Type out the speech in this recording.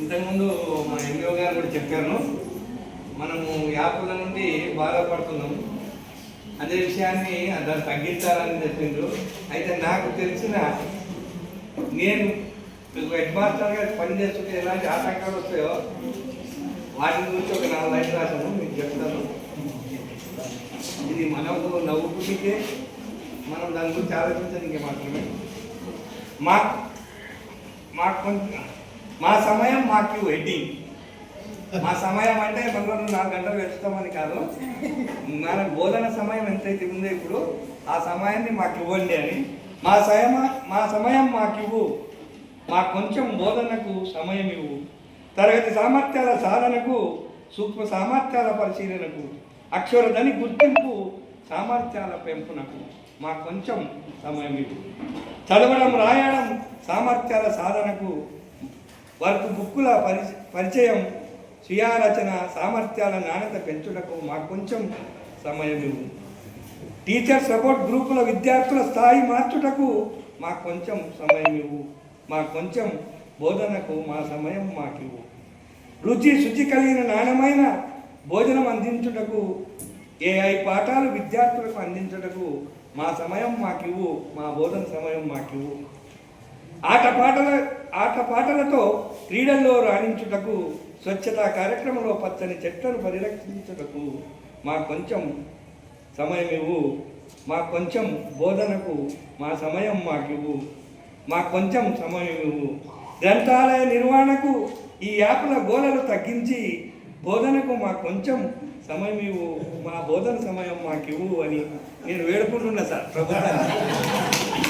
ఇంతకుముందు మా ఎంఓ గారు కూడా చెప్పారు. మనము యాప్ల నుండి బాధపడుతున్నాం. అదే విషయాన్ని దాన్ని తగ్గించాలని చెప్పిండ్రు. అయితే నాకు తెలిసిన నేను హెడ్ మాస్టర్గా పనిచేస్తుంటే ఎలాంటి ఆటంకాలు వస్తాయో వాటి గురించి ఒక నాలుగు లైన్ రాశాను మీకు చెప్తాను. ఇది మనకు నవ్వుకుంటే మనం దాని గురించి ఆలోచించడానికి మాత్రమే. మా మాకు కొంచెం మా సమయం మాకు వెడ్డింగ్ మా సమయం అంటే మనం నాలుగు గంటలు వెళ్తామని కాదు. మన బోధన సమయం ఎంతైతే ఉందో ఇప్పుడు ఆ సమయాన్ని మాకు ఇవ్వండి అని. మా సమయం మా సమయం మాకు ఇవ్వు. మా కొంచెం బోధనకు సమయం ఇవ్వు. తరగతి సామర్థ్యాల సాధనకు సూక్ష్మ సామర్థ్యాల పరిశీలనకు అక్షరధని గుర్తింపు సామర్థ్యాల పెంపునకు మా కొంచెం సమయం ఇవ్వు. చదవడం రాయడం సామర్థ్యాల సాధనకు వర్క్ బుక్కుల పరి పరిచయం స్వీయారచన సామర్థ్యాల నాణ్యత పెంచుటకు మాకు కొంచెం సమయం ఇవ్వు. టీచర్ సపోర్ట్ గ్రూపుల విద్యార్థుల స్థాయి మార్చుటకు మాకు కొంచెం సమయం ఇవ్వు. మాకు కొంచెం బోధనకు మా సమయం మాకు ఇవ్వు. రుచి శుచి కలిగిన నాణ్యమైన భోజనం అందించుటకు ఏఐ పాఠాలు విద్యార్థులకు అందించుటకు మా సమయం మాకివ్వు మా బోధన సమయం మాకివ్వు ఆటపాటల ఆటపాటలతో క్రీడల్లో రాణించుటకు స్వచ్ఛతా కార్యక్రమంలో పచ్చని చెట్లను పరిరక్షించుటకు మా కొంచెం సమయం ఇవ్వు మా కొంచెం బోధనకు మా సమయం మాకివ్వు. మా కొంచెం సమయం ఇవ్వు గ్రంథాలయ నిర్వహణకు ఈ యాప్ల గోలలు తగ్గించి బోధనకు మా కొంచెం సమయం ఇవ్వు మా బోధన సమయం మాకు ఇవ్వు అని నేను వేడుకుంటున్నా సార్ ప్రభుత్వాన్ని